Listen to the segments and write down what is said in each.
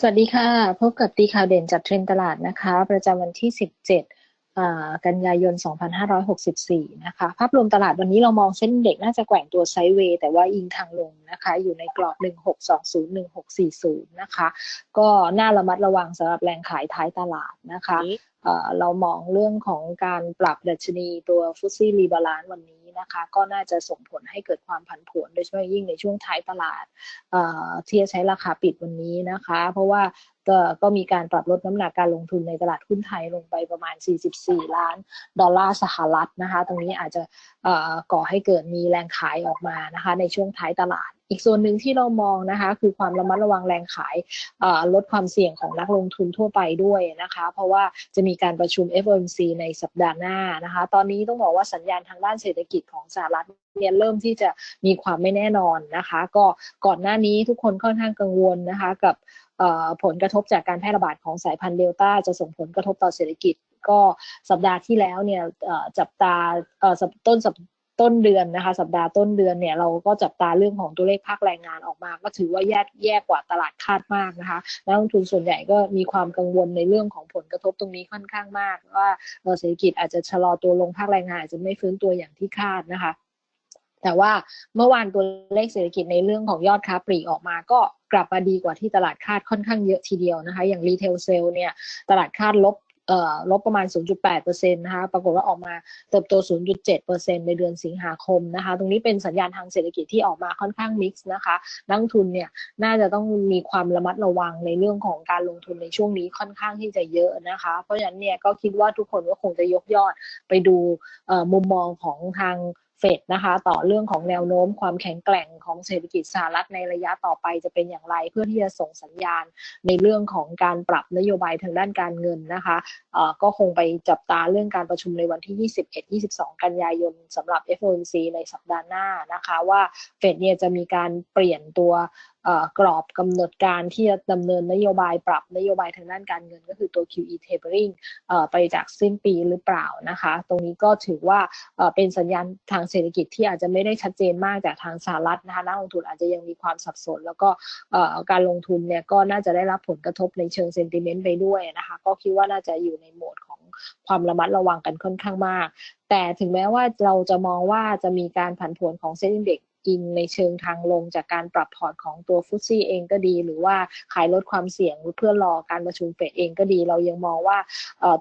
สวัสดีค่ะ พบกับตีข่าวเด่นจากเทรนตลาดนะคะ ประจำวันที่ 17 กันยายน 2564 นะคะ ภาพรวมตลาดวันนี้เรามองเส้นเด็กน่าจะแกว่งตัวไซด์เวย์ แต่ว่าอิงทางลงนะคะ อยู่ในกรอบ 1620-1640 นะคะ ก็น่าระมัดระวังสำหรับแรงขายท้ายตลาดนะคะเรามองเรื่องของการปรับดัชนีตัวฟุตซี่รีบาลานวันนี้นะคะก็น่าจะส่งผลให้เกิดความผันผวนโดยเฉพาะยิ่งในช่วงท้ายตลาดที่จะใช้ราคาปิดวันนี้นะคะ เพราะว่าก็ก็มีการปรับลดน้ำหนักการลงทุนในตลาดหุ้นไทยลงไปประมาณ 44 ล้านดอลลาร์สหรัฐนะคะ ตรงนี้อาจจะก่อให้เกิดมีแรงขายออกมานะคะในช่วงท้ายตลาด อีกส่วนหนึ่งที่เรามองนะคะ คือความระมัดระวังแรงขายลดความเสี่ยงของนักลงทุนทั่วไปด้วยนะคะ เพราะว่าจะมีการประชุม FOMC ในสัปดาห์หน้านะคะ ตอนนี้ต้องบอกว่าสัญญาณทางด้านเศรษฐกิจของสหรัฐเนี่ยเริ่มที่จะมีความไม่แน่นอนนะคะ ก็ก่อนหน้านี้ทุกคนค่อนข้างกังวลนะคะ กับผลกระทบจากการแพร่ระบาดของสายพันธุ์เดลต้าจะส่งผลกระทบต่อเศรษฐกิจก็สัปดาห์ที่แล้วเนี่ยจับตาต้นสัป ต้นเดือนนะคะ สัปดาห์ต้นเดือนเนี่ยเราก็จับตาเรื่องของตัวเลขภาคแรงงานออกมา ก็ถือว่าแย่แย่กว่าตลาดคาดมากนะคะนักลงทุนส่วนใหญ่ก็มีความกังวลในเรื่องของผลกระทบตรงนี้ค่อนข้างมาก ว่าเศรษฐกิจอาจจะชะลอตัวลงภาคแรงงานอาจจะไม่ฟื้นตัวอย่างที่คาดนะคะแต่ว่าเมื่อวานตัวเลขเศรษฐกิจในเรื่องของยอดค้าปลีกออกมาก็กลับมาดีกว่าที่ตลาดคาดค่อนข้างเยอะทีเดียวนะคะ อย่างรีเทลเซลเนี่ยตลาดคาดลบ เอ่อลบประมาณ 0.8%นะคะ ปรากฏว่าออกมาเติบโต 0.7%ในเดือนสิงหาคมนะคะ ตรงนี้เป็นสัญญาณทางเศรษฐกิจที่ออกมาค่อนข้างมิกซ์นะคะ นักทุนเนี่ยน่าจะต้องมีความระมัดระวังในเรื่องของการลงทุนในช่วงนี้ค่อนข้างที่จะเยอะนะคะ เพราะฉะนั้นเนี่ยก็คิดว่าทุกคนก็คงจะยกยอดไปดูมุมมองของทาง เฟดนะคะ ต่อเรื่องของแนวโน้มความแข็งแกร่งของเศรษฐกิจสหรัฐในระยะต่อไปจะเป็นอย่างไร เพื่อที่จะส่งสัญญาณในเรื่องของการปรับนโยบายทางด้านการเงินนะคะก็คงไปจับตาเรื่องการประชุมในวันที่ 21-22 กันยายนสำหรับ FOMC ในสัปดาห์หน้านะคะ ว่าเฟดเนี่ยจะมีการเปลี่ยนตัว กรอบกำหนดการที่จะดำเนินนโยบายปรับนโยบายทางด้านการเงินก็คือตัว QE tapering ไปจากสิ้นปีหรือเปล่านะคะ ตรงนี้ก็ถือว่าเป็นสัญญาณทางเศรษฐกิจที่อาจจะไม่ได้ชัดเจนมากจากทางสหรัฐนะคะนักลงทุนอาจจะยังมีความสับสน แล้วก็การลงทุนเนี่ยก็น่าจะได้รับผลกระทบในเชิงเซนติเมนต์ไปด้วยนะคะ ก็คิดว่าน่าจะอยู่ในโหมดของความระมัดระวังกันค่อนข้างมาก แต่ถึงแม้ว่าเราจะมองว่าจะมีการผันผวนของเซ็นดิเด็ก อิงในเชิงทางลง จากการปรับพอร์ตของตัวฟุตซี่เองก็ดี หรือว่าขายลดความเสี่ยงเพื่อรอการประชุมเฟดเองก็ดี เรายังมองว่า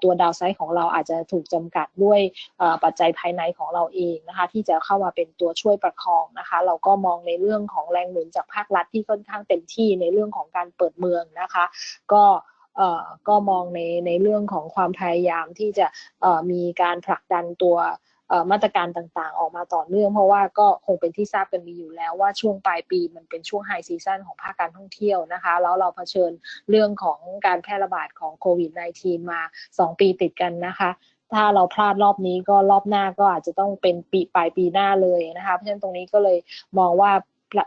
ตัวดาวไซด์ของเราอาจจะถูกจำกัดด้วยปัจจัยภายในของเราเองนะคะที่จะเข้ามาเป็นตัวช่วยประคองนะคะเราก็มองในเรื่องของแรงหนุนจากภาครัฐที่ค่อนข้างเต็มที่ในเรื่องของการเปิดเมืองนะคะ ก็ก็มองในในเรื่องของความพยายามที่จะมีการผลักดันตัว มาตรการต่างๆ ออกมาต่อเนื่อง เพราะว่าก็คงเป็นที่ทราบกันมีอยู่แล้วว่าช่วงปลายปีมันเป็นช่วงไฮซีซันของภาคการท่องเที่ยวนะคะ แล้วเราเผชิญเรื่องของการแพร่ระบาดของโควิด -19 มา 2 ปีติดกันนะคะถ้าเราพลาดรอบนี้ก็รอบหน้าก็อาจจะต้องเป็นปีปลายปีหน้าเลยนะคะ เพราะฉะนั้นตรงนี้ก็เลยมองว่า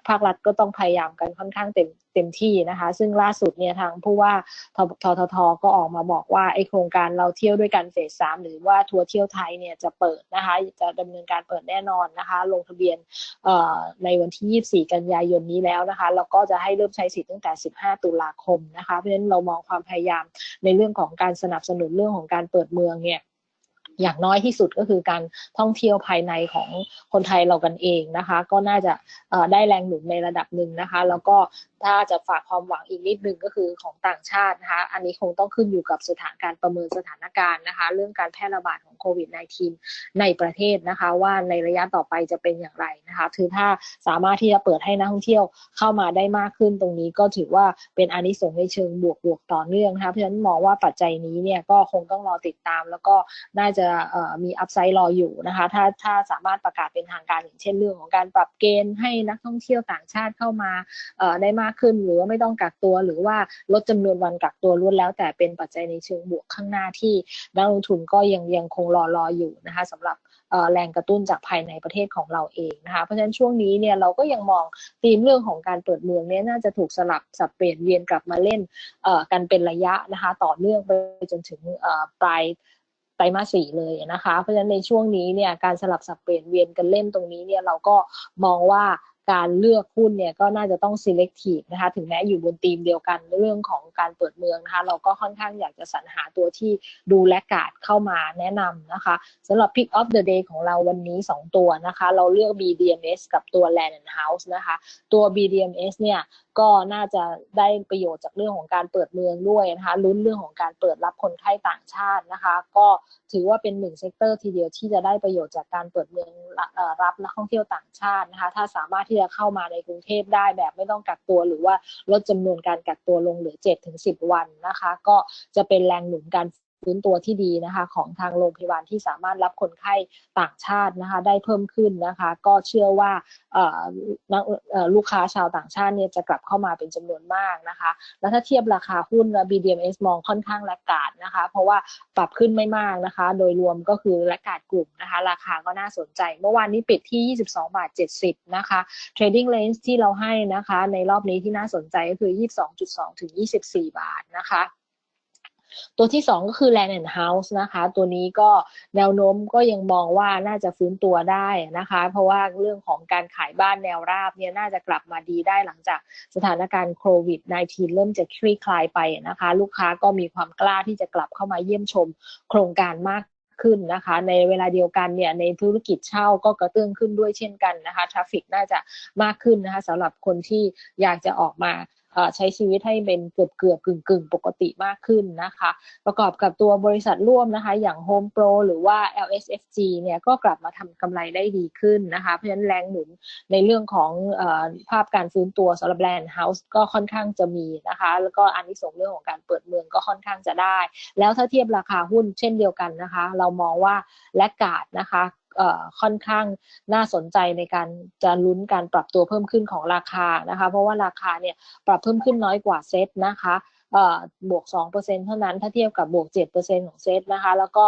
ภาครัฐก็ต้องพยายามกันค่อนข้างเต็มเต็มที่นะคะ ซึ่งล่าสุดเนี่ยทางผู้ว่าททททก็ออกมาบอกว่าไอโครงการเราเที่ยวด้วยกันเฟสสามหรือว่าทัวร์เที่ยวไทยเนี่ยจะเปิดนะคะ จะดำเนินการเปิดแน่นอนนะคะ ลงทะเบียนในวันที่ 24 กันยายนนี้แล้วนะคะแล้วก็จะให้เริ่มใช้สิทธิ์ตั้งแต่ 15 ตุลาคมนะคะ เพราะฉะนั้นเรามองความพยายามในเรื่องของการสนับสนุนเรื่องของการเปิดเมืองเนี่ย อย่างน้อยที่สุดก็คือการท่องเที่ยวภายในของคนไทยเรากันเองนะคะ ก็น่าจะได้แรงหนุนในระดับหนึ่งนะคะ แล้วก็ถ้าจะฝากความหวังอีกนิดนึงก็คือของต่างชาตินะคะอันนี้คงต้องขึ้นอยู่กับสถานการประเมินสถานการณ์นะคะ เรื่องการแพร่ระบาดของโควิด -19 ในประเทศนะคะ ว่าในระยะต่อไปจะเป็นอย่างไรนะคะคือถ้าสามารถที่จะเปิดให้นักท่องเที่ยวเข้ามาได้มากขึ้นตรงนี้ก็ถือว่าเป็นอานิสงส์ในเชิงบวกบวกต่อเนื่องนะคะเพราะฉะนั้นมองว่าปัจจัยนี้เนี่ยก็คงต้องรอติดตาม แล้วก็น่าจะมีอัพไซด์รออยู่นะคะ ถ้าถ้าสามารถประกาศเป็นทางการอย่างเช่นเรื่องของการปรับเกณฑ์ให้นักท่องเที่ยวต่างชาติเข้ามาได้มากขึ้น หรือว่าไม่ต้องกักตัว หรือว่าลดจำนวนวันกักตัวล้วนแล้ว แต่เป็นปัจจัยในเชิงบวกข้างหน้าที่นักลงทุนก็ยังยังคงรอรออยู่นะคะสำหรับแรงกระตุ้นจากภายในประเทศของเราเองนะคะเพราะฉะนั้นช่วงนี้เนี่ยเราก็ยังมองธีมเรื่องของการเปิดเมืองเนี่ยน่าจะถูกสลับสับเปลี่ยนเวียนกลับมาเล่นกันเป็นระยะนะคะต่อเนื่องไปจนถึงปลาย ไตรมาสสี่เลยนะคะ เพราะฉะนั้นในช่วงนี้เนี่ยการสลับสับเปลี่ยนเวียนกันเล่นตรงนี้เนี่ยเราก็มองว่าการเลือกหุ้นเนี่ยก็น่าจะต้อง selective นะคะถึงแม้อยู่บนธีมเดียวกันเรื่องของการเปิดเมืองนะคะเราก็ค่อนข้างอยากจะสรรหาตัวที่ดูแลกาดเข้ามาแนะนำนะคะสำหรับ pick of the day ของเราวันนี้ 2 ตัวนะคะ เราเลือก BDMs กับตัว Land and House นะคะ ตัว BDMs เนี่ย ก็น่าจะได้ประโยชน์จากเรื่องของการเปิดเมืองด้วยนะคะลุ้นเรื่องของการเปิดรับคนไข้ต่างชาตินะคะ ก็ถือว่าเป็นหนึ่งเซกเตอร์ทีเดียวที่จะได้ประโยชน์จากการเปิดเมืองรับนักท่องเที่ยวต่างชาตินะคะ ถ้าสามารถที่จะเข้ามาในกรุงเทพได้แบบไม่ต้องกักตัวหรือว่าลดจำนวนการกักตัวลงเหลือ7-10 วันนะคะ ก็จะเป็นแรงหนุนการ ฟื้นตัวที่ดีนะคะ ของทางโรงพยาบาลที่สามารถรับคนไข้ต่างชาตินะคะ ได้เพิ่มขึ้นนะคะ ก็เชื่อว่าลูกค้าชาวต่างชาติเนี่ยจะกลับเข้ามาเป็นจำนวนมากนะคะ แล้วถ้าเทียบราคาหุ้น BDMs มองค่อนข้างแลกกาดนะคะ เพราะว่าปรับขึ้นไม่มากนะคะ โดยรวมก็คือแลกกาดกลุ่มนะคะ ราคาก็น่าสนใจ เมื่อวานนี้ปิดที่ 22 บาท 70 นะคะ trading range ที่เราให้นะคะ ในรอบนี้ที่น่าสนใจก็คือ 22.2 ถึง 24 บาทนะคะ ตัวที่ 2 ก็คือ Land and House นะคะ ตัวนี้ก็แนวโน้มก็ยังมองว่าน่าจะฟื้นตัวได้นะคะ เพราะว่าเรื่องของการขายบ้านแนวราบเนี่ยน่าจะกลับมาดีได้หลังจากสถานการณ์โควิด -19 เริ่มจะคลี่คลายไปนะคะ ลูกค้าก็มีความกล้าที่จะกลับเข้ามาเยี่ยมชมโครงการมากขึ้นนะคะในเวลาเดียวกันเนี่ยในธุรกิจเช่าก็กระเตื้องขึ้นด้วยเช่นกันนะคะทราฟิกน่าจะมากขึ้นนะคะสำหรับคนที่อยากจะออกมา ใช้ชีวิตให้เป็นเกือบเกือบกึ่งกึ่งปกติมากขึ้นนะคะ ประกอบกับตัวบริษัทร่วมนะคะ อย่าง Home Pro หรือว่า LSFG เนี่ยก็กลับมาทำกำไรได้ดีขึ้นนะคะ เพราะฉะนั้นแรงหนุนในเรื่องของอภาพการฟื้นตัวสำหรับแบรนด์เฮาส์ก็ค่อนข้างจะมีนะคะ แล้วก็อันที่ส่งเรื่องของการเปิดเมืองก็ค่อนข้างจะได้ แล้วถ้าเทียบราคาหุ้นเช่นเดียวกันนะคะ เรามองว่าและกาดนะคะ ค่อนข้างน่าสนใจในการจะลุ้นการปรับตัวเพิ่มขึ้นของราคานะคะ เพราะว่าราคาเนี่ยปรับเพิ่มขึ้นน้อยกว่าเซตนะคะบวก 2%เท่านั้น ถ้าเทียบกับบวก 7%ของเซตนะคะ แล้วก็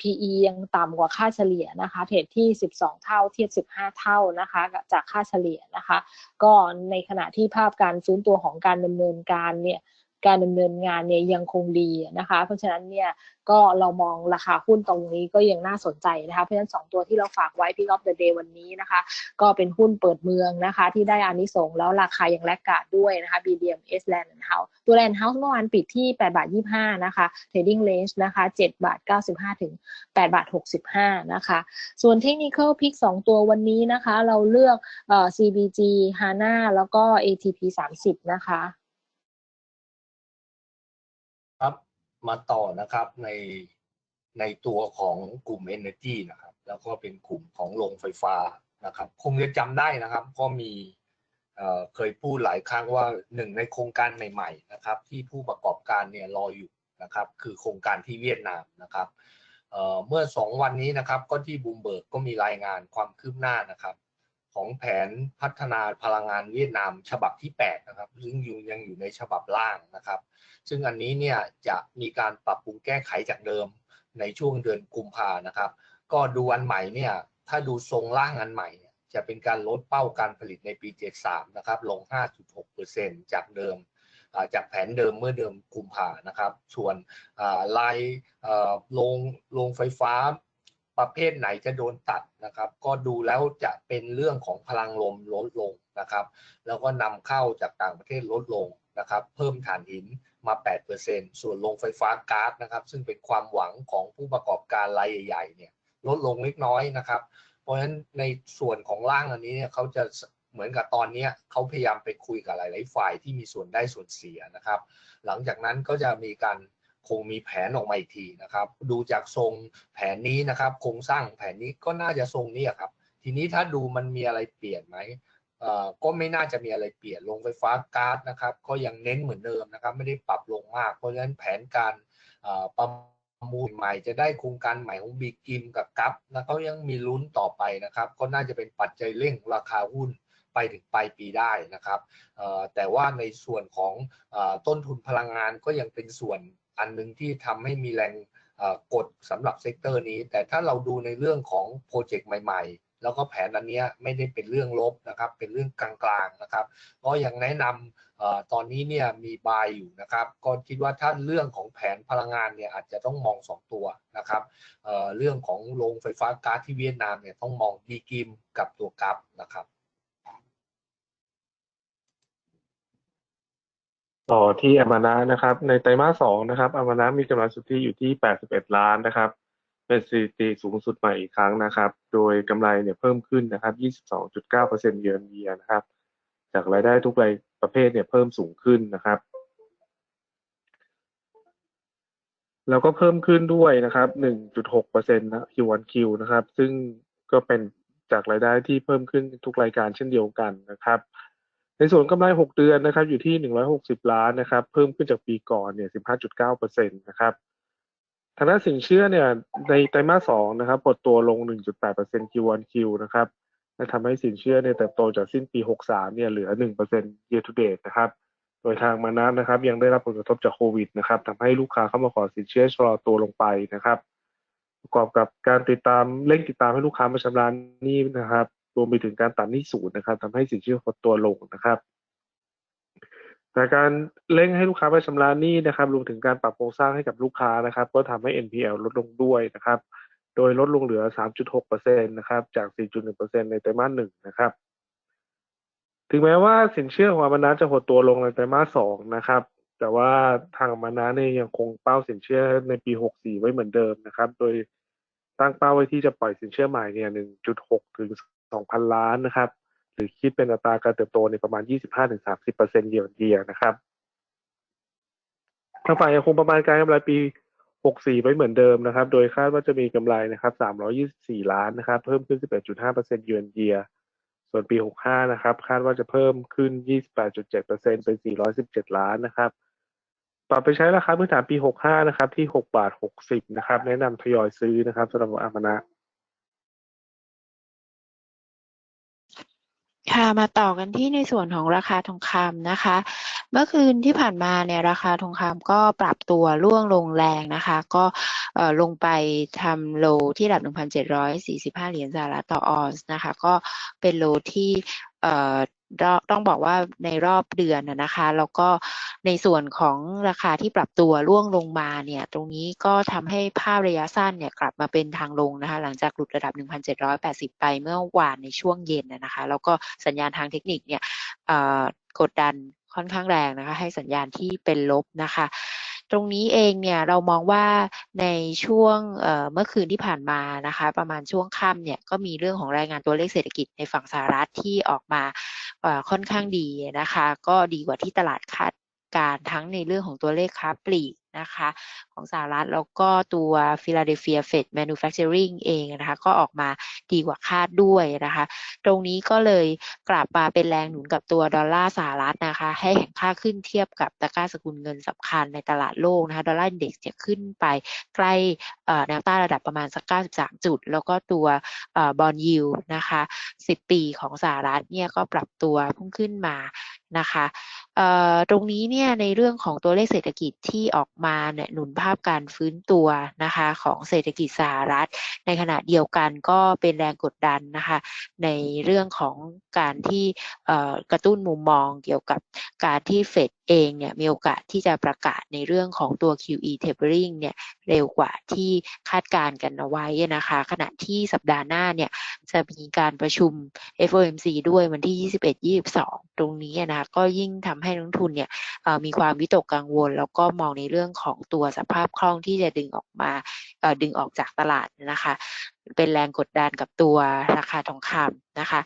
PE ยังต่ำกว่าค่าเฉลี่ยนะคะ เทรดที่ 12 เท่า เทียบ 15 เท่านะคะ จากค่าเฉลี่ยนะคะ ก็ในขณะที่ภาพการฟื้นตัวของการดำเนินการเนี่ย การดำเนินงานเนี่ยยังคงดีนะคะ เพราะฉะนั้นเนี่ยก็เรามองราคาหุ้นตรงนี้ก็ยังน่าสนใจนะคะ เพราะฉะนั้น 2 ตัวที่เราฝากไว้ Pick of the Day วันนี้นะคะ ก็เป็นหุ้นเปิดเมืองนะคะ ที่ได้อานิสงแล้วราคายังแลกกาดด้วยนะคะ BDM S Land House ตัว Land House เมื่อวานปิดที่8บาท25นะคะ Trading Range นะคะ7บาท95 ถึง8บาท65นะคะส่วน Technical Pick 2 ตัววันนี้นะคะ เราเลือกเอ่อ CBG HANA แล้วก็ ATP 30นะคะ มาต่อนะครับในในตัวของกลุ่ม Energy นะครับ แล้วก็เป็นกลุ่มของโรงไฟฟ้านะครับ คงจะจำได้นะครับ ก็มีเคยพูดหลายครั้งว่าหนึ่งในโครงการใหม่ๆนะครับ ที่ผู้ประกอบการเนี่ยรออยู่นะครับ คือโครงการที่เวียดนามนะครับเมื่อสองวันนี้นะครับ ก็ที่บูมเบิร์กก็มีรายงานความคืบหน้านะครับ ของแผนพัฒนาพลังงานเวียดนามฉบับที่ 8 นะครับ ซึ่งยังอยู่ในฉบับล่างนะครับ ซึ่งอันนี้เนี่ยจะมีการปรับปรุงแก้ไขจากเดิมในช่วงเดือนกุมภานะครับ ก็ดูอันใหม่เนี่ยถ้าดูทรงร่างอันใหม่จะเป็นการลดเป้าการผลิตในปี 73 นะครับ ลง 5.6%จากเดิม จากแผนเดิมเมื่อเดิมกุมภานะครับ ส่วนลายโรงโรงไฟฟ้า ประเภทไหนจะโดนตัดนะครับ ก็ดูแล้วจะเป็นเรื่องของพลังลมลดลงนะครับ แล้วก็นำเข้าจากต่างประเทศลดลงนะครับ เพิ่มถ่านหินมา 8%ส่วนโรงไฟฟ้าก๊าซนะครับ ซึ่งเป็นความหวังของผู้ประกอบการรายใหญ่ๆเนี่ยลดลงเล็กน้อยนะครับ เพราะฉะนั้นในส่วนของร่างอันนี้เนี่ยเขาจะเหมือนกับตอนนี้เขาพยายามไปคุยกับหลาย ๆ ฝ่ายที่มีส่วนได้ส่วนเสียนะครับ หลังจากนั้นก็จะมีการ คงมีแผนออกมาอีกทีนะครับ ดูจากทรงแผนนี้นะครับ โครงสร้างแผนนี้ก็น่าจะทรงนี้ครับ ทีนี้ถ้าดูมันมีอะไรเปลี่ยนไหมก็ไม่น่าจะมีอะไรเปลี่ยนลงไฟฟ้าก๊าซนะครับ ก็ยังเน้นเหมือนเดิมนะครับ ไม่ได้ปรับลงมาก เพราะฉะนั้นแผนการประมูลใหม่จะได้โครงการใหม่ของบีกิมกับกัฟแล้วก็ยังมีลุ้นต่อไปนะครับ ก็น่าจะเป็นปัจจัยเร่งราคาหุ้นไปถึงปลายปีได้นะครับแต่ว่าในส่วนของต้นทุนพลังงานก็ยังเป็นส่วน อันหนึ่งที่ทำให้มีแรงกดสำหรับเซกเตอร์นี้ แต่ถ้าเราดูในเรื่องของโปรเจกต์ใหม่ๆ แล้วก็แผนอันนี้ไม่ได้เป็นเรื่องลบนะครับ เป็นเรื่องกลางๆนะครับ ก็ยังแนะนำตอนนี้เนี่ยมีบายอยู่นะครับ ก็คิดว่าถ้าเรื่องของแผนพลังงานเนี่ยอาจจะต้องมอง 2 ตัวนะครับเเรื่องของโรงไฟฟ้าก๊าซที่เวียดนามเนี่ยต้องมองดีกิมกับตัวกัฟนะครับ ต่อที่อามานะนะครับ ในไตรมาสสองนะครับอามานะมีกำไรสุทธิอยู่ที่ 81 ล้านนะครับ เป็นสถิติสูงสุดใหม่อีกครั้งนะครับ โดยกำไรเนี่ยเพิ่มขึ้นนะครับ 22.9%เยือนเยียนะครับ จากรายได้ทุกรายประเภทเนี่ยเพิ่มสูงขึ้นนะครับแล้วก็เพิ่มขึ้นด้วยนะครับ 1.6%นะ Q1Q นะครับ ซึ่งก็เป็นจากรายได้ที่เพิ่มขึ้นทุกรายการเช่นเดียวกันนะครับ ในส่วนกำไร 6 เดือนนะครับอยู่ที่ 160 ล้านนะครับเพิ่มขึ้นจากปีก่อนเนี่ย15.9%นะครับทางด้านสินเชื่อเนี่ยในไตรมาส2นะครับปลดตัวลง 1.8% Q1Q นะครับทำให้สินเชื่อเนี่ยเติบโตจากสิ้นปี 63 เนี่ยเหลือ 1% year to date นะครับโดยทางมานัสนะครับยังได้รับผลกระทบจากโควิดนะครับทำให้ลูกค้าเข้ามาขอสินเชื่อชะลอตัวลงไปนะครับ ประกอบกับการติดตามเร่งติดตามให้ลูกค้ามาชำระหนี้นะครับ รวมไปถึงการตัดหนี้ศูนย์นะครับทำให้สินเชื่อหดตัวลงนะครับแต่การเร่งให้ลูกค้ามาชำระหนี้นะครับรวมถึงการปรับโครงสร้างให้กับลูกค้านะครับ ก็ทำให้ NPL ลดลงด้วยนะครับ โดยลดลงเหลือ 3.6%นะครับ จาก 4.1%ในไตรมาสหนึ่งนะครับ ถึงแม้ว่าสินเชื่อของอามานะจะหดตัวลงในไตรมาสสองนะครับ แต่ว่าทางอามานะเนี่ยยังคงเป้าสินเชื่อในปี 64 ไว้เหมือนเดิมนะครับ โดยตั้งเป้าไว้ที่จะปล่อยสินเชื่อใหม่เนี่ย 1.6 ถึง 2,000 ล้านนะครับ หรือคิดเป็นอัตราการเติบโตในประมาณ 25-30%เยียร์เยียนะครับทางฝ่ายยังคงประมาณการกำไรปี 64 ไว้เหมือนเดิมนะครับ โดยคาดว่าจะมีกำไรนะครับ 324 ล้านนะครับ เพิ่มขึ้น 11.5%เยือนเยีย ส่วนปี 65 นะครับ คาดว่าจะเพิ่มขึ้น 28.7%เป็น 417 ล้านนะครับปรับไปใช้ราคาพื้นฐานปี 65 นะครับ ที่ 6 บาท 60 นะครับ แนะนำทยอยซื้อนะครับสำหรับอามานะ ค่ะมาต่อกันที่ในส่วนของราคาทองคำนะคะ เมื่อคืนที่ผ่านมาเนี่ยราคาทองคำก็ปรับตัวร่วงลงแรงนะคะ ก็ลงไปทำโลที่ระดับ 1,745 เหรียญสหรัฐต่อออนซ์นะคะ ก็เป็นโลที่ ต้องบอกว่าในรอบเดือนนะคะ แล้วก็ในส่วนของราคาที่ปรับตัวร่วงลงมาเนี่ย ตรงนี้ก็ทำให้ภาพระยะสั้นเนี่ยกลับมาเป็นทางลงนะคะ หลังจากหลุดระดับ 1,780 ไปเมื่อวานในช่วงเย็นนะคะ แล้วก็สัญญาณทางเทคนิคเนี่ยกดดันค่อนข้างแรงนะคะ ให้สัญญาณที่เป็นลบนะคะ ตรงนี้เองเนี่ยเรามองว่าในช่วงเมื่อคืนที่ผ่านมานะคะ ประมาณช่วงค่ำเนี่ยก็มีเรื่องของรายงานตัวเลขเศรษฐกิจในฝั่งสหรัฐที่ออกมาค่อนข้างดีนะคะ ก็ดีกว่าที่ตลาดคาดการทั้งในเรื่องของตัวเลขค้าปลีก นะคะของสหรัฐแล้วก็ตัว Philadelphia Fed Manufacturing เองนะคะก็ออกมาดีกว่าคาดด้วยนะคะ ตรงนี้ก็เลยกลับมาเป็นแรงหนุนกับตัวดอลลาร์สหรัฐนะคะ ให้แข่งค่าขึ้นเทียบกับตะกร้าสกุลเงินสำคัญในตลาดโลกนะคะดอลลาร์อินเด็กซ์จะขึ้นไปใกล้แนวต้านระดับประมาณสัก 93 จุด แล้วก็ตัวบอลยิวนะคะ 10 ปีของสหรัฐเนี่ยก็ปรับตัวพุ่งขึ้นมานะคะ ตรงนี้เนี่ยในเรื่องของตัวเลขเศรษฐกิจที่ออกมาเนี่ยหนุนภาพการฟื้นตัวนะคะของเศรษฐกิจสหรัฐ ในขณะเดียวกันก็เป็นแรงกดดันนะคะในเรื่องของการที่กระตุ้นมุมมองเกี่ยวกับการที่เฟด เองเนี่ยมีโอกาสที่จะประกาศในเรื่องของตัว QE tapering เนี่ยเร็วกว่าที่คาดการกันเอาไว้นะคะ ขณะที่สัปดาห์หน้าเนี่ยจะมีการประชุม FOMC ด้วยวันที่ 21-22 ตรงนี้นะคะก็ยิ่งทำให้นักทุนเนี่ยมีความวิตกกังวล แล้วก็มองในเรื่องของตัวสภาพคล่องที่จะดึงออกมาดึงออกจากตลาดนะคะ เป็นแรงกดดันกับตัวราคาทองคำนะคะ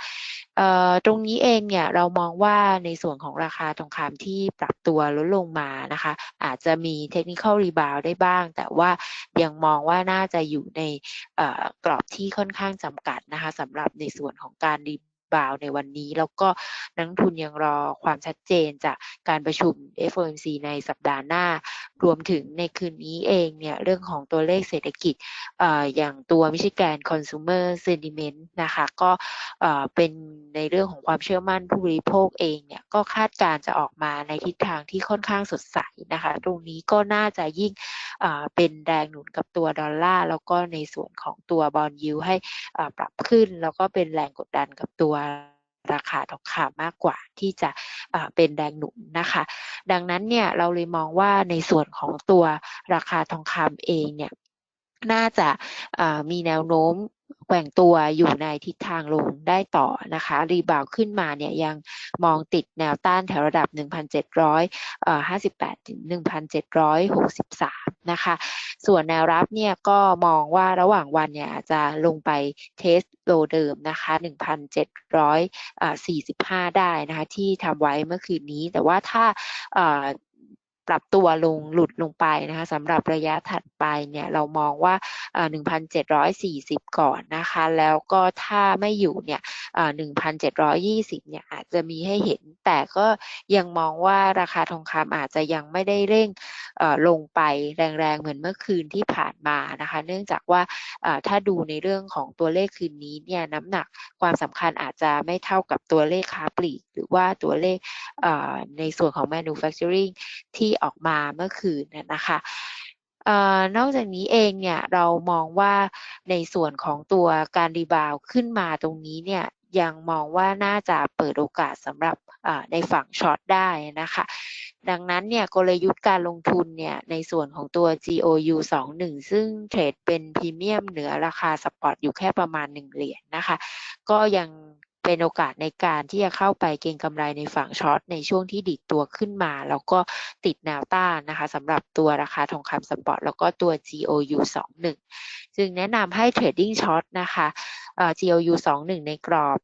ตรงนี้เองเนี่ยเรามองว่าในส่วนของราคาทองคำที่ปรับตัวลดลงมานะคะ อาจจะมีเทคนิคอลรีบาวได้บ้าง แต่ว่ายังมองว่าน่าจะอยู่ในกรอบที่ค่อนข้างจำกัดนะคะสำหรับในส่วนของการรี บาวในวันนี้ แล้วก็นักทุนยังรอความชัดเจนจากการประชุม FOMC ในสัปดาห์หน้า รวมถึงในคืนนี้เองเนี่ยเรื่องของตัวเลขเศรษฐกิจอย่างตัวมิชิแกน consumer sentiment นะคะก็เป็นในเรื่องของความเชื่อมั่นผู้บริโภคเองเนี่ยก็คาดการจะออกมาในทิศทางที่ค่อนข้างสดใสนะคะ ตรงนี้ก็น่าจะยิ่งเป็นแรงหนุนกับตัวดอลลาร์แล้วก็ในส่วนของตัวบอลยูให้ปรับขึ้น แล้วก็เป็นแรงกดดันกับตัวราคาทองคำมากกว่าที่จะเป็นแรงหนุนนะคะ ดังนั้นเนี่ยเราเลยมองว่าในส่วนของตัวราคาทองคำเองเนี่ยน่าจะมีแนวโน้ม แกว่งตัวอยู่ในทิศทางลงได้ต่อนะคะ รีบาวขึ้นมาเนี่ยยังมองติดแนวต้านแถวระดับ 1,758ถึง1,763 นะคะ ส่วนแนวรับเนี่ยก็มองว่าระหว่างวันเนี่ยอาจจะลงไปเทสโลเดิมนะคะ 1,745 ได้นะคะ ที่ทำไว้เมื่อคืนนี้แต่ว่าถ้า ปรับตัวลงหลุดลงไปนะคะสำหรับระยะถัดไปเนี่ยเรามองว่า 1,740 ก่อนนะคะ แล้วก็ถ้าไม่อยู่เนี่ย 1,720 เนี่ยอาจจะมีให้เห็น แต่ก็ยังมองว่าราคาทองคำอาจจะยังไม่ได้เร่งลงไปแรงๆ เหมือนเมื่อคืนที่ผ่านมานะคะ เนื่องจากว่าถ้าดูในเรื่องของตัวเลขคืนนี้เนี่ยน้ำหนักความสำคัญอาจจะไม่เท่ากับตัวเลขค้าปลีก หรือว่าตัวเลขในส่วนของ manufacturing ที่ออกมาเมื่อคืนน่ะนะคะออนอกจากนี้เองเนี่ยเรามองว่าในส่วนของตัวการรีบาวขึ้นมาตรงนี้เนี่ยยังมองว่าน่าจะเปิดโอกาสสำหรับในฝั่งช็อตได้นะคะ ดังนั้นเนี่ยกลยุทธ์การลงทุนเนี่ยในส่วนของตัว GOU 21 ซึ่งเทรดเป็นพรีเมียมเหนือราคาสปอตอยู่แค่ประมาณ 1 เหรียญนะคะ ก็ยัง เป็นโอกาสในการที่จะเข้าไปเก็งกำไรในฝั่งช็อตในช่วงที่ดิดตัวขึ้นมา แล้วก็ติดแนวต้านนะคะสำหรับตัวราคาทองคำสปอตแล้วก็ตัว GOU 21จึงแนะนำให้เทรดดิ้งช็อตนะคะเอ่อ GOU 21ในกรอบ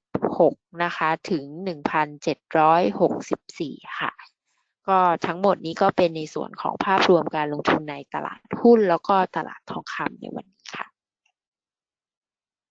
1,746 นะคะ ถึง 1,764 ค่ะก็ทั้งหมดนี้ก็เป็นในส่วนของภาพรวมการลงทุนในตลาดหุ้นแล้วก็ตลาดทองคำในวันนี้